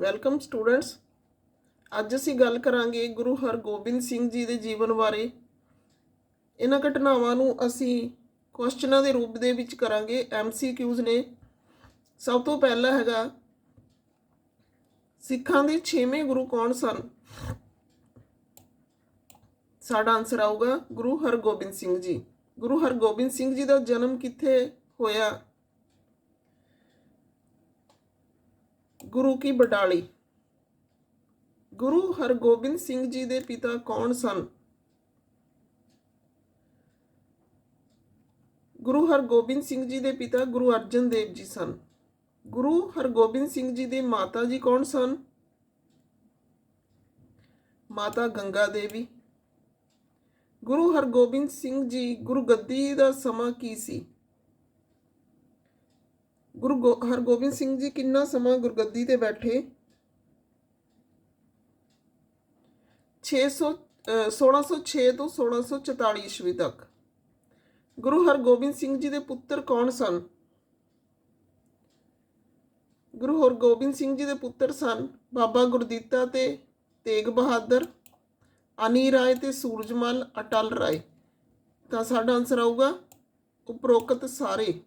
Welcome students ਅੱਜ ਅਸੀਂ ਗੱਲ ਕਰਾਂਗੇ ਗੁਰੂ ਹਰਗੋਬਿੰਦ ਸਿੰਘ ਜੀ ਦੇ ਜੀਵਨ ਬਾਰੇ। ਇਹਨਾਂ ਘਟਨਾਵਾਂ ਨੂੰ ਅਸੀਂ ਕੁਐਸਚਨਾਂ ਦੇ ਰੂਪ ਦੇ ਵਿੱਚ ਕਰਾਂਗੇ ਐਮਸੀਕਿਊਜ਼ ਨੇ। ਸਭ ਤੋਂ ਪਹਿਲਾ ਹੈਗਾ, ਸਿੱਖਾਂ ਦੇ 6ਵੇਂ ਗੁਰੂ ਕੌਣ ਸਨ? ਸਾਡਾ ਆਨਸਰ ਆਊਗਾ ਗੁਰੂ ਹਰਗੋਬਿੰਦ ਸਿੰਘ ਜੀ। ਗੁਰੂ ਹਰਗੋਬਿੰਦ ਸਿੰਘ ਜੀ ਦਾ ਜਨਮ ਕਿੱਥੇ ਹੋਇਆ? ਗੁਰੂ ਕੀ ਬਟਾਲੀ? ਗੁਰੂ ਹਰਗੋਬਿੰਦ ਸਿੰਘ ਜੀ ਦੇ ਪਿਤਾ ਕੌਣ ਸਨ? ਗੁਰੂ ਹਰਗੋਬਿੰਦ ਸਿੰਘ ਜੀ ਦੇ ਪਿਤਾ ਗੁਰੂ ਅਰਜਨ ਦੇਵ ਜੀ ਸਨ। ਗੁਰੂ ਹਰਗੋਬਿੰਦ ਸਿੰਘ ਜੀ ਦੇ ਮਾਤਾ ਜੀ ਕੌਣ ਸਨ? ਮਾਤਾ ਗੰਗਾ ਦੇਵੀ। ਗੁਰੂ ਹਰਗੋਬਿੰਦ ਸਿੰਘ ਜੀ ਗੁਰੂ ਗੱਦੀ ਦਾ ਸਮਾਂ ਕੀ ਸੀ? ਗੁਰੂ ਗੋ- ਹਰਗੋਬਿੰਦ ਸਿੰਘ ਜੀ ਕਿੰਨਾ ਸਮਾਂ ਗੁਰਗੱਦੀ ਤੇ ਬੈਠੇ? 600 ਅਹ 1606 ਤੋਂ 1644 ਈਸਵੀ ਤੱਕ। ਗੁਰੂ ਹਰਗੋਬਿੰਦ ਸਿੰਘ ਜੀ ਦੇ ਪੁੱਤਰ ਕੌਣ ਸਨ? ਗੁਰੂ ਹਰਗੋਬਿੰਦ ਸਿੰਘ ਜੀ ਦੇ ਪੁੱਤਰ ਸਨ ਬਾਬਾ ਗੁਰਦੀਤਾ ਤੇ ਤੇਗ ਬਹਾਦਰ, ਅਨੀ ਰਾਏ ਤੇ ਸੂਰਜਮਲ ਅਟਲ ਰਾਏ। ਤਾਂ ਸਾਡਾ ਆਨਸਰ ਆਊਗਾ ਉਪਰੋਕਤ ਸਾਰੇ।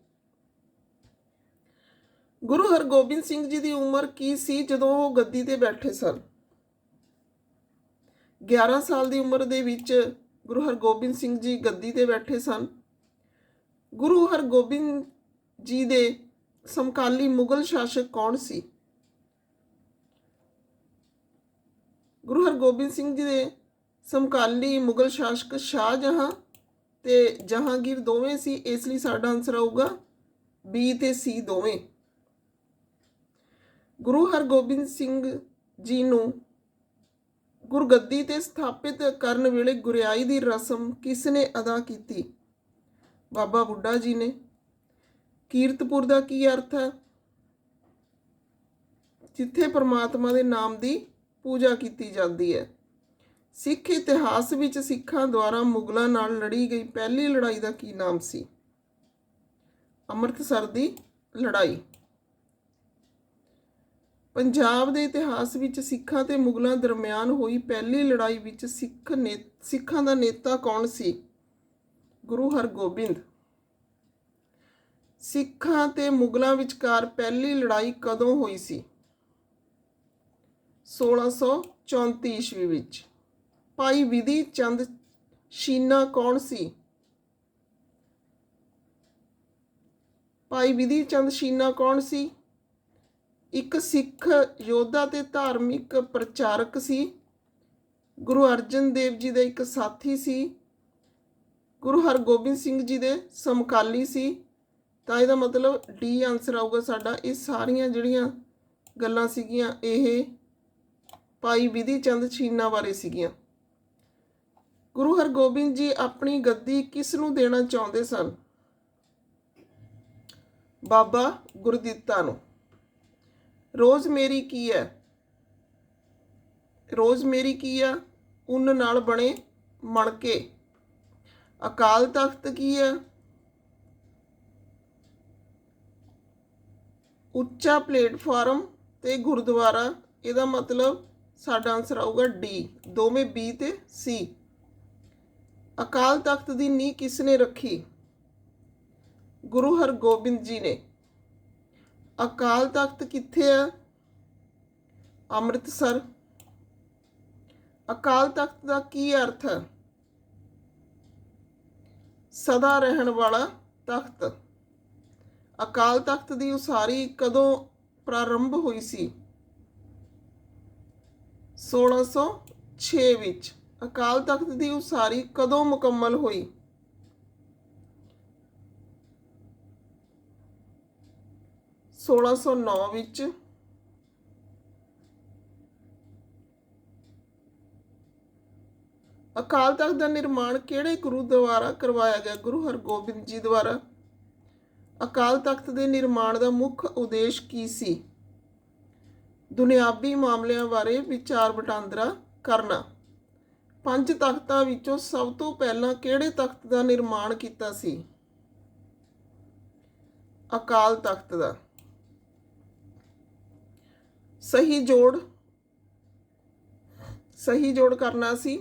ਗੁਰੂ ਹਰਗੋਬਿੰਦ ਸਿੰਘ ਜੀ ਦੀ ਉਮਰ ਕੀ ਸੀ ਜਦੋਂ ਉਹ ਗੱਦੀ ਤੇ ਬੈਠੇ ਸਨ? 11 ਸਾਲ ਦੀ ਉਮਰ ਦੇ ਵਿੱਚ ਗੁਰੂ ਹਰਗੋਬਿੰਦ ਸਿੰਘ ਜੀ ਗੱਦੀ ਤੇ ਬੈਠੇ ਸਨ। ਗੁਰੂ ਹਰਗੋਬਿੰਦ ਜੀ ਦੇ ਸਮਕਾਲੀ ਮੁਗਲ ਸ਼ਾਸਕ ਕੌਣ ਸੀ? ਗੁਰੂ ਹਰਗੋਬਿੰਦ ਸਿੰਘ ਜੀ ਦੇ ਸਮਕਾਲੀ ਮੁਗਲ ਸ਼ਾਸਕ ਸ਼ਾਹਜਹਾਂ ਤੇ ਜਹਾਂਗੀਰ ਦੋਵੇਂ ਸੀ, ਇਸ ਲਈ ਸਾਡਾ ਆਨਸਰ ਆਊਗਾ ਬੀ ਤੇ ਸੀ ਦੋਵੇਂ। ਗੁਰੂ ਹਰਗੋਬਿੰਦ ਸਿੰਘ ਜੀ ਨੂੰ ਗੁਰਗੱਦੀ ਤੇ ਸਥਾਪਿਤ ਕਰਨ ਵੇਲੇ ਗੁਰਿਆਈ ਦੀ ਰਸਮ ਕਿਸ ਨੇ ਅਦਾ ਕੀਤੀ? ਬਾਬਾ ਬੁੱਢਾ ਜੀ ਨੇ। ਕੀਰਤਪੁਰ ਦਾ ਕੀ ਅਰਥ ਹੈ? ਜਿੱਥੇ ਪ੍ਰਮਾਤਮਾ ਦੇ ਨਾਮ ਦੀ ਪੂਜਾ ਕੀਤੀ ਜਾਂਦੀ ਹੈ। ਸਿੱਖ ਇਤਿਹਾਸ ਵਿੱਚ ਸਿੱਖਾਂ ਦੁਆਰਾ ਮੁਗਲਾਂ ਨਾਲ ਲੜੀ ਗਈ ਪਹਿਲੀ ਲੜਾਈ ਦਾ ਕੀ ਨਾਮ ਸੀ? ਅੰਮ੍ਰਿਤਸਰ ਦੀ ਲੜਾਈ। ਪੰਜਾਬ ਦੇ ਇਤਿਹਾਸ ਵਿੱਚ ਸਿੱਖਾਂ ਤੇ ਮੁਗਲਾਂ ਦਰਮਿਆਨ ਹੋਈ ਪਹਿਲੀ ਲੜਾਈ ਵਿੱਚ ਸਿੱਖ ਨੇ, ਸਿੱਖਾਂ ਦਾ ਨੇਤਾ ਕੌਣ ਸੀ? ਗੁਰੂ ਹਰਗੋਬਿੰਦ। ਸਿੱਖਾਂ ਤੇ ਮੁਗਲਾਂ ਵਿਚਕਾਰ ਪਹਿਲੀ ਲੜਾਈ ਕਦੋਂ ਹੋਈ ਸੀ? 1634 ਈਸਵੀ ਵਿੱਚ। ਭਾਈ ਵਿਧੀ ਚੰਦ ਸ਼ੀਨਾ ਕੌਣ ਸੀ? ਭਾਈ ਵਿਧੀ ਚੰਦ ਸ਼ੀਨਾ ਕੌਣ ਸੀ? ਇੱਕ ਸਿੱਖ ਯੋਧਾ ਤੇ ਧਾਰਮਿਕ ਪ੍ਰਚਾਰਕ ਸੀ। ਗੁਰੂ ਅਰਜਨ ਦੇਵ ਜੀ ਦਾ ਇੱਕ ਸਾਥੀ ਸੀ। ਗੁਰੂ ਹਰਗੋਬਿੰਦ ਸਿੰਘ ਜੀ ਦੇ ਸਮਕਾਲੀ ਸੀ। ਤਾਂ ਇਹਦਾ ਮਤਲਬ ਡੀ ਆਨਸਰ ਆਊਗਾ ਸਾਡਾ। ਇਹ ਸਾਰੀਆਂ ਜਿਹੜੀਆਂ ਗੱਲਾਂ ਸੀਗੀਆਂ, ਇਹ ਭਾਈ ਵਿਧੀ ਚੰਦ ਛੀਨਾ ਬਾਰੇ ਸੀਗੀਆਂ। ਗੁਰੂ ਹਰਗੋਬਿੰਦ ਜੀ ਆਪਣੀ ਗੱਦੀ ਕਿਸ ਨੂੰ ਦੇਣਾ ਚਾਹੁੰਦੇ ਸਨ? ਬਾਬਾ ਗੁਰਦਿੱਤਾ ਨੂੰ ਰੋਜ਼ ਮੇਰੀ ਕੀ ਹੈ? ਰੋਜ਼ ਮੇਰੀ ਕੀ ਆ? ਉੱਨ ਨਾਲ ਬਣੇ ਮਣਕੇ। ਅਕਾਲ ਤਖਤ ਕੀ ਹੈ? ਉੱਚਾ ਪਲੇਟਫਾਰਮ ਤੇ ਗੁਰਦੁਆਰਾ, ਇਹਦਾ ਮਤਲਬ ਸਾਡਾ ਆਨਸਰ ਆਊਗਾ ਡੀ ਦੋਵੇਂ ਬੀ ਤੇ ਸੀ ਅਕਾਲ ਤਖਤ ਦੀ ਨੀਂਹ ਕਿਸ ਨੇ ਰੱਖੀ? ਗੁਰੂ ਹਰਗੋਬਿੰਦ ਜੀ ਨੇ। ਅਕਾਲ ਤਖਤ ਕਿੱਥੇ ਆ? ਅੰਮ੍ਰਿਤਸਰ। ਅਕਾਲ ਤਖਤ ਦਾ ਕੀ ਅਰਥ ਹੈ? ਸਦਾ ਰਹਿਣ ਵਾਲਾ ਤਖਤ। ਅਕਾਲ ਤਖਤ ਦੀ ਉਸਾਰੀ ਕਦੋਂ ਪ੍ਰਾਰੰਭ ਹੋਈ ਸੀ? 1606 ਵਿੱਚ ਅਕਾਲ ਤਖਤ ਦੀ ਉਸਾਰੀ ਕਦੋਂ ਮੁਕੰਮਲ ਹੋਈ? ਸੋਲਾਂ ਸੌ ਨੌ ਵਿੱਚ ਅਕਾਲ ਤਖਤ ਦਾ ਨਿਰਮਾਣ ਕਿਹੜੇ ਗੁਰੂ ਦੁਆਰਾ ਕਰਵਾਇਆ ਗਿਆ? ਗੁਰੂ ਹਰਗੋਬਿੰਦ ਜੀ ਦੁਆਰਾ। ਅਕਾਲ ਤਖਤ ਦੇ ਨਿਰਮਾਣ ਦਾ ਮੁੱਖ ਉਦੇਸ਼ ਕੀ ਸੀ? ਦੁਨਿਆਵੀ ਮਾਮਲਿਆਂ ਬਾਰੇ ਵਿਚਾਰ ਵਟਾਂਦਰਾ ਕਰਨਾ। ਪੰਜ ਤਖਤਾਂ ਵਿੱਚੋਂ ਸਭ ਤੋਂ ਪਹਿਲਾਂ ਕਿਹੜੇ ਤਖਤ ਦਾ ਨਿਰਮਾਣ ਕੀਤਾ ਸੀ? ਅਕਾਲ ਤਖਤ ਦਾ। ਸਹੀ ਜੋੜ ਸਹੀ ਜੋੜ ਕਰਨਾ ਸੀ।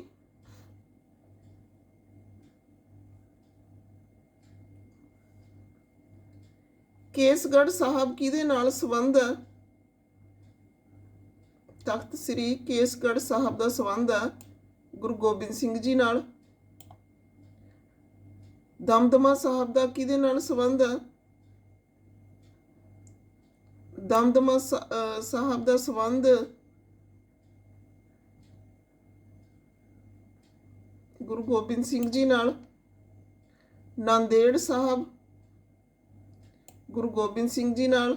ਕੇਸਗੜ੍ਹ ਸਾਹਿਬ ਕਿਹਦੇ ਨਾਲ ਸੰਬੰਧ ਹੈ? ਤਖਤ ਸ੍ਰੀ ਕੇਸਗੜ੍ਹ ਸਾਹਿਬ ਦਾ ਸੰਬੰਧ ਹੈ, ਗੁਰੂ ਗੋਬਿੰਦ ਸਿੰਘ ਜੀ ਨਾਲ। ਦਮਦਮਾ ਸਾਹਿਬ ਦਾ ਕਿਹਦੇ ਨਾਲ ਸੰਬੰਧ ਹੈ? ਦਮਦਮਾ ਸ- ਸਾਹਿਬ ਦਾ ਸੰਬੰਧ ਗੁਰੂ ਗੋਬਿੰਦ ਸਿੰਘ ਜੀ ਨਾਲ, ਨਾਂਦੇੜ ਸਾਹਿਬ, ਗੁਰੂ ਗੋਬਿੰਦ ਸਿੰਘ ਜੀ ਨਾਲ,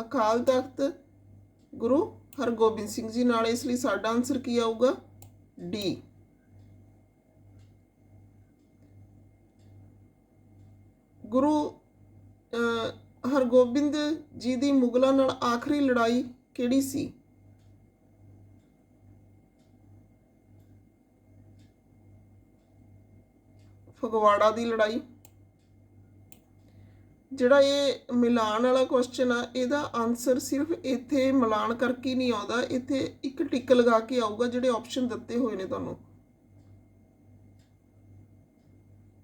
ਅਕਾਲ ਤਖਤ, ਗੁਰੂ ਹਰਗੋਬਿੰਦ ਸਿੰਘ ਜੀ ਨਾਲ ਇਸ ਲਈ ਸਾਡਾ ਆਨਸਰ ਕੀ ਆਊਗਾ? ਡੀ ਗੁਰੂ ਹਰਗੋਬਿੰਦ ਜੀ ਦੀ ਮੁਗਲਾਂ ਨਾਲ ਆਖਰੀ ਲੜਾਈ ਕਿਹੜੀ ਸੀ? ਫਗਵਾੜਾ ਦੀ ਲੜਾਈ। ਜਿਹੜਾ ਇਹ ਮਿਲਾਨ ਵਾਲਾ ਕੁਐਸਚਨ ਆ, ਇਹਦਾ ਆਨਸਰ ਸਿਰਫ ਇੱਥੇ ਮਿਲਾਨ ਕਰਕੇ ਨਹੀਂ ਆਉਂਦਾ, ਇੱਥੇ ਇੱਕ ਟਿਕ ਲਗਾ ਕੇ ਆਊਗਾ ਜਿਹੜੇ ਆਪਸ਼ਨ ਦਿੱਤੇ ਹੋਏ ਨੇ ਤੁਹਾਨੂੰ।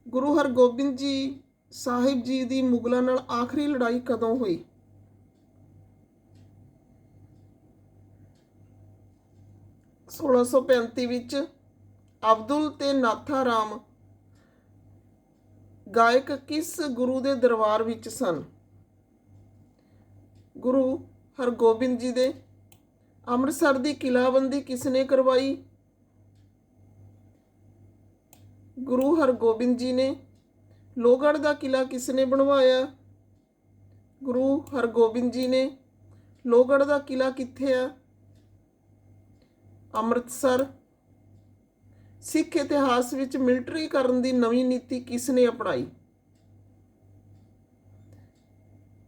ਗੁਰੂ ਹਰਗੋਬਿੰਦ ਜੀ ਸਾਹਿਬ ਜੀ ਦੀ ਮੁਗਲਾਂ ਨਾਲ ਆਖਰੀ ਲੜਾਈ ਕਦੋਂ ਹੋਈ? ਸੋਲਾਂ ਸੌ ਪੈਂਤੀ ਵਿੱਚ ਅਬਦੁਲ ਤੇ ਨਾਥਾ ਰਾਮ ਗਾਇਕ ਕਿਸ ਗੁਰੂ ਦੇ ਦਰਬਾਰ ਵਿੱਚ ਸਨ? ਗੁਰੂ ਹਰਗੋਬਿੰਦ ਜੀ ਦੇ। ਅੰਮ੍ਰਿਤਸਰ ਦੀ ਕਿਲਾਬੰਦੀ ਕਿਸ ਨੇ ਕਰਵਾਈ? ਗੁਰੂ ਹਰਗੋਬਿੰਦ ਜੀ ਨੇ ਲੋਹਗੜ੍ਹ ਦਾ ਕਿਲਾ ਕਿਸ ਨੇ ਬਣਵਾਇਆ? ਗੁਰੂ ਹਰਗੋਬਿੰਦ ਜੀ ਨੇ। ਲੋਹਗੜ੍ਹ ਦਾ ਕਿਲਾ ਕਿੱਥੇ ਆ? ਅੰਮ੍ਰਿਤਸਰ। ਸਿੱਖ ਇਤਿਹਾਸ ਵਿੱਚ ਮਿਲਟਰੀ ਕਰਨ ਦੀ ਨਵੀਂ ਨੀਤੀ ਕਿਸ ਨੇ ਅਪਣਾਈ?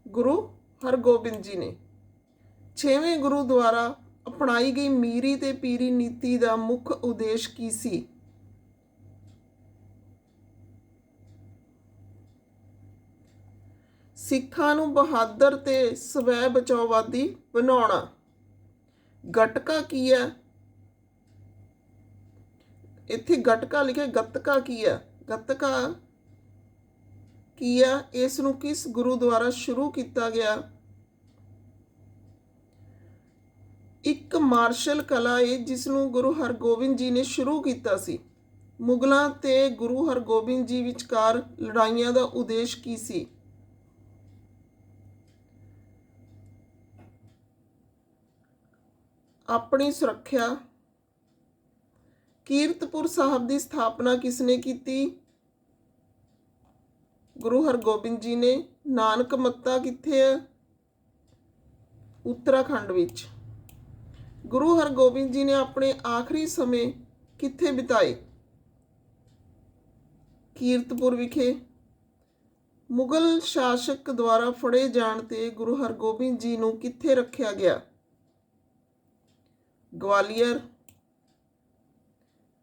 ਗੁਰੂ ਹਰਗੋਬਿੰਦ ਜੀ ਨੇ। ਛੇਵੇਂ ਗੁਰੂ ਦੁਆਰਾ ਅਪਣਾਈ ਗਈ ਮੀਰੀ ਤੇ ਪੀਰੀ ਨੀਤੀ ਦਾ ਮੁੱਖ ਉਦੇਸ਼ ਕੀ ਸੀ? ਸਿੱਖਾਂ ਨੂੰ ਬਹਾਦਰ ਤੇ ਸਵੈ ਬਚਾਓਵਾਦੀ ਬਣਾਉਣਾ। ਗਟਕਾ ਕੀ ਹੈ? ਇੱਥੇ ਗਟਕਾ ਲਿਖਿਆ, ਗੱਤਕਾ ਕੀ ਹੈ? ਗੱਤਕਾ ਕੀ ਹੈ? ਇਸ ਨੂੰ ਕਿਸ ਗੁਰੂ ਦੁਆਰਾ ਸ਼ੁਰੂ ਕੀਤਾ ਗਿਆ? ਇੱਕ ਮਾਰਸ਼ਲ ਕਲਾ ਹੈ ਜਿਸ ਨੂੰ ਗੁਰੂ ਹਰਗੋਬਿੰਦ ਜੀ ਨੇ ਸ਼ੁਰੂ ਕੀਤਾ ਸੀ। ਮੁਗਲਾਂ ਤੇ ਗੁਰੂ ਹਰਗੋਬਿੰਦ ਜੀ ਵਿਚਕਾਰ ਲੜਾਈਆਂ ਦਾ ਉਦੇਸ਼ ਕੀ ਸੀ? ਆਪਣੀ ਸੁਰੱਖਿਆ। ਕੀਰਤਪੁਰ ਸਾਹਿਬ ਦੀ ਸਥਾਪਨਾ ਕਿਸ ਨੇ ਕੀਤੀ? ਗੁਰੂ ਹਰਗੋਬਿੰਦ ਜੀ ਨੇ। ਨਾਨਕ ਮੱਤਾ ਕਿੱਥੇ ਹੈ ਉੱਤਰਾਖੰਡ ਵਿੱਚ। ਗੁਰੂ ਹਰਗੋਬਿੰਦ ਜੀ ਨੇ ਆਪਣੇ ਆਖਰੀ ਸਮੇਂ ਕਿੱਥੇ ਬਿਤਾਏ? ਕੀਰਤਪੁਰ ਵਿਖੇ। ਮੁਗਲ ਸ਼ਾਸਕ ਦੁਆਰਾ ਫੜੇ ਜਾਣ ਤੇ ਗੁਰੂ ਹਰਗੋਬਿੰਦ ਜੀ ਨੂੰ ਕਿੱਥੇ ਰੱਖਿਆ ਗਿਆ? ਗਵਾਲੀਅਰ।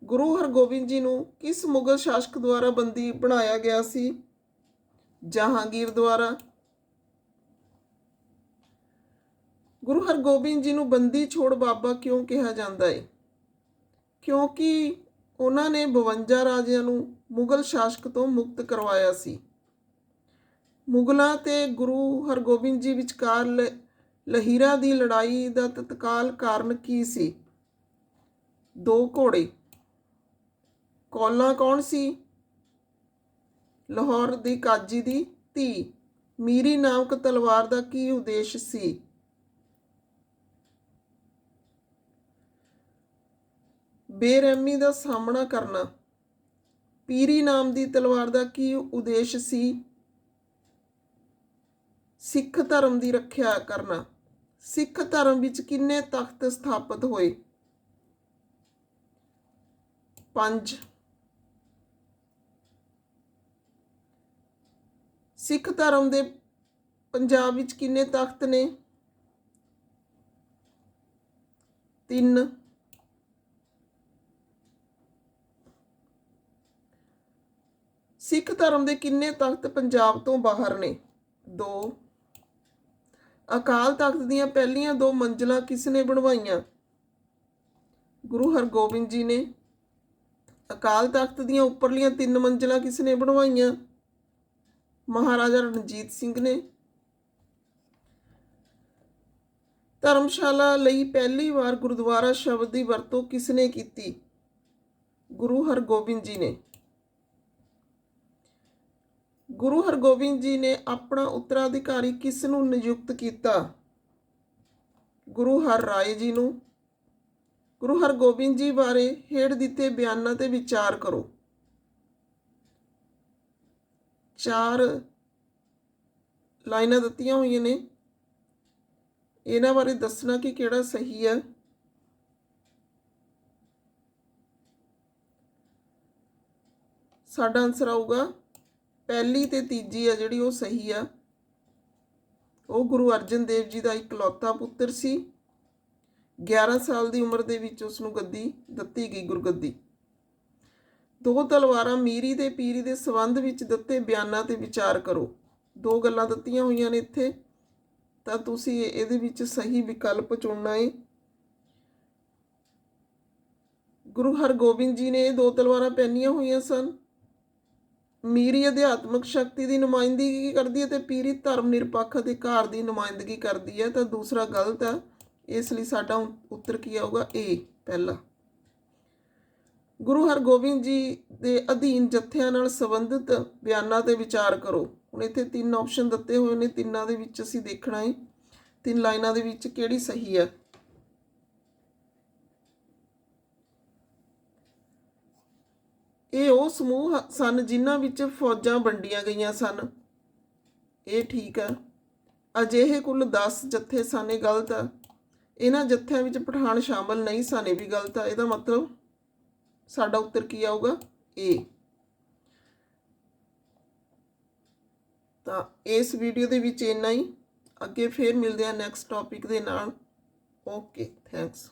ਗੁਰੂ ਹਰਗੋਬਿੰਦ ਜੀ ਨੂੰ ਕਿਸ ਮੁਗਲ ਸ਼ਾਸਕ ਦੁਆਰਾ ਬੰਦੀ ਬਣਾਇਆ ਗਿਆ ਸੀ? ਜਹਾਂਗੀਰ ਦੁਆਰਾ। ਗੁਰੂ ਹਰਗੋਬਿੰਦ ਜੀ ਨੂੰ ਬੰਦੀ ਛੋੜ ਬਾਬਾ ਕਿਉਂ ਕਿਹਾ ਜਾਂਦਾ ਹੈ ਕਿਉਂਕਿ ਉਹਨਾਂ ਨੇ 52 ਰਾਜਿਆਂ ਨੂੰ ਮੁਗਲ ਸ਼ਾਸਕ ਤੋਂ ਮੁਕਤ ਕਰਵਾਇਆ ਸੀ। ਮੁਗਲਾਂ ਤੇ ਗੁਰੂ ਹਰਗੋਬਿੰਦ ਜੀ ਵਿਚਕਾਰ ਲ- ਲਹਿਰਾ ਦੀ ਲੜਾਈ ਦਾ ਤਤਕਾਲ ਕਾਰਨ ਕੀ ਸੀ? ਦੋ ਘੋੜੇ। ਕੌਲਾਂ ਕੌਣ ਸੀ? ਲਾਹੌਰ ਦੀ ਕਾਜੀ ਦੀ ਧੀ। ਮੀਰੀ ਨਾਮਕ ਤਲਵਾਰ ਦਾ ਕੀ ਉਦੇਸ਼ ਸੀ? ਬੇਰਹਿਮੀ ਦਾ ਸਾਹਮਣਾ ਕਰਨਾ। ਪੀਰੀ ਨਾਮ ਦੀ ਤਲਵਾਰ ਦਾ ਕੀ ਉਦੇਸ਼ ਸੀ? ਸਿੱਖ ਧਰਮ ਦੀ ਰੱਖਿਆ ਕਰਨਾ। ਸਿੱਖ ਧਰਮ ਵਿੱਚ ਕਿੰਨੇ ਤਖਤ ਸਥਾਪਿਤ ਹੋਏ? ਪੰਜ। ਸਿੱਖ ਧਰਮ ਦੇ ਪੰਜਾਬ ਵਿੱਚ ਕਿੰਨੇ ਤਖਤ ਨੇ? ਤਿੰਨ। ਸਿੱਖ ਧਰਮ ਦੇ ਕਿੰਨੇ ਤਖਤ ਪੰਜਾਬ ਤੋਂ ਬਾਹਰ ਨੇ? ਦੋ। ਅਕਾਲ ਤਖਤ ਦੀਆਂ ਪਹਿਲੀਆਂ ਦੋ ਮੰਜ਼ਲਾਂ ਕਿਸ ਨੇ ਬਣਵਾਈਆਂ? ਗੁਰੂ ਹਰਗੋਬਿੰਦ ਜੀ ਨੇ। ਅਕਾਲ ਤਖਤ ਦੀਆਂ ਉੱਪਰਲੀਆਂ ਤਿੰਨ ਮੰਜ਼ਲਾਂ ਕਿਸ ਨੇ ਬਣਵਾਈਆਂ? ਮਹਾਰਾਜਾ ਰਣਜੀਤ ਸਿੰਘ ਨੇ। ਧਰਮਸ਼ਾਲਾ ਲਈ ਪਹਿਲੀ ਵਾਰ ਗੁਰਦੁਆਰਾ ਸ਼ਬਦ ਦੀ ਵਰਤੋਂ ਕਿਸ ਨੇ ਕੀਤੀ? ਗੁਰੂ ਹਰਗੋਬਿੰਦ ਜੀ ਨੇ। ਗੁਰੂ ਹਰਗੋਬਿੰਦ ਜੀ ਨੇ ਆਪਣਾ ਉੱਤਰਾਧਿਕਾਰੀ ਕਿਸ ਨੂੰ ਨਿਯੁਕਤ ਕੀਤਾ? ਗੁਰੂ ਹਰ ਰਾਏ ਜੀ ਨੂੰ। ਗੁਰੂ ਹਰਗੋਬਿੰਦ ਜੀ ਬਾਰੇ ਹੇਠ ਦਿੱਤੇ ਬਿਆਨਾਂ ਤੇ ਵਿਚਾਰ ਕਰੋ। ਚਾਰ ਲਾਈਨਾਂ ਦਿੱਤੀਆਂ ਹੋਈਆਂ ਨੇ। ਇਹਨਾਂ ਬਾਰੇ ਦੱਸਣਾ ਕਿ ਕਿਹੜਾ ਸਹੀ ਹੈ। ਸਾਡਾ ਆਨਸਰ ਆਊਗਾ ਪਹਿਲੀ ਤੇ ਤੀਜੀ ਆ ਜਿਹੜੀ ਉਹ ਸਹੀ ਆ। ਉਹ ਗੁਰੂ ਅਰਜਨ ਦੇਵ ਜੀ ਦਾ ਇਕਲੌਤਾ ਪੁੱਤਰ ਸੀ। 11 ਸਾਲ ਦੀ ਉਮਰ ਦੇ ਵਿੱਚ ਉਸ ਨੂੰ ਗੱਦੀ ਦਿੱਤੀ ਗਈ ਗੁਰਗੱਦੀ। ਦੋ ਤਲਵਾਰਾਂ ਮੀਰੀ ਤੇ ਪੀਰੀ ਦੇ ਸੰਬੰਧ ਵਿੱਚ ਦਿੱਤੇ ਬਿਆਨਾਂ ਤੇ ਵਿਚਾਰ ਕਰੋ। ਦੋ ਗੱਲਾਂ ਦਿੱਤੀਆਂ ਹੋਈਆਂ ਨੇ ਇੱਥੇ। ਤਾਂ ਤੁਸੀਂ ਇਹਦੇ ਵਿੱਚ ਸਹੀ ਵਿਕਲਪ ਚੁਣਨਾ ਹੈ ਗੁਰੂ ਹਰਗੋਬਿੰਦ ਜੀ ਨੇ ਇਹ ਦੋ ਤਲਵਾਰਾਂ ਪਹਿਨੀਆਂ ਹੋਈਆਂ ਸਨ। ਮੀਰੀ ਅਧਿਆਤਮਕ ਸ਼ਕਤੀ ਦੀ ਨੁਮਾਇੰਦਗੀ ਕਰਦੀ ਹੈ ਤੇ ਪੀਰੀ ਧਰਮ ਨਿਰਪੱਖ ਅਧਿਕਾਰ ਦੀ ਨੁਮਾਇੰਦਗੀ ਕਰਦੀ ਹੈ, ਤਾਂ ਦੂਸਰਾ ਗਲਤ ਹੈ। ਇਸ ਲਈ ਸਾਡਾ ਉ- ਉੱਤਰ ਕੀ ਆਊਗਾ? ਏ ਪਹਿਲਾ। ਗੁਰੂ ਹਰਗੋਬਿੰਦ ਜੀ ਦੇ ਅਧੀਨ ਜਥਿਆਂ ਨਾਲ ਸੰਬੰਧਿਤ ਬਿਆਨਾਂ ਤੇ ਵਿਚਾਰ ਕਰੋ। ਹੁਣ ਇੱਥੇ ਤਿੰਨ ਆਪਸ਼ਨ ਦਿੱਤੇ ਹੋਏ ਨੇ, ਤਿੰਨਾਂ ਦੇ ਵਿੱਚ ਅਸੀਂ ਦੇਖਣਾ ਹੈ। ਤਿੰਨ ਲਾਈਨਾਂ ਦੇ ਵਿੱਚ ਕਿਹੜੀ ਸਹੀ ਹੈ? ਇਹ ਉਹ ਸਮੂਹ ਸਨ ਜਿਨ੍ਹਾਂ ਵਿੱਚ ਫੌਜਾਂ ਵੰਡੀਆਂ ਗਈਆਂ ਸਨ। ਇਹ ਠੀਕ ਆ। ਅਜਿਹੇ ਕੁੱਲ 10 ਜੱਥੇ ਸਨ, ਇਹ ਗਲਤ ਆ। ਇਹਨਾਂ ਜੱਥਿਆਂ ਵਿੱਚ ਪਠਾਨ ਸ਼ਾਮਲ ਨਹੀਂ ਸਨ, ਇਹ ਵੀ ਗਲਤ ਆ। ਇਹਦਾ ਮਤਲਬ ਸਾਡਾ ਉੱਤਰ ਕੀ ਆਊਗਾ? ਏ ਤਾਂ ਇਸ ਵੀਡੀਓ ਦੇ ਵਿੱਚ ਇੰਨਾ ਹੀ। ਅੱਗੇ ਫੇਰ ਮਿਲਦੇ ਆ ਨੈਕਸਟ ਟੌਪਿਕ ਦੇ ਨਾਲ। Okay, thanks.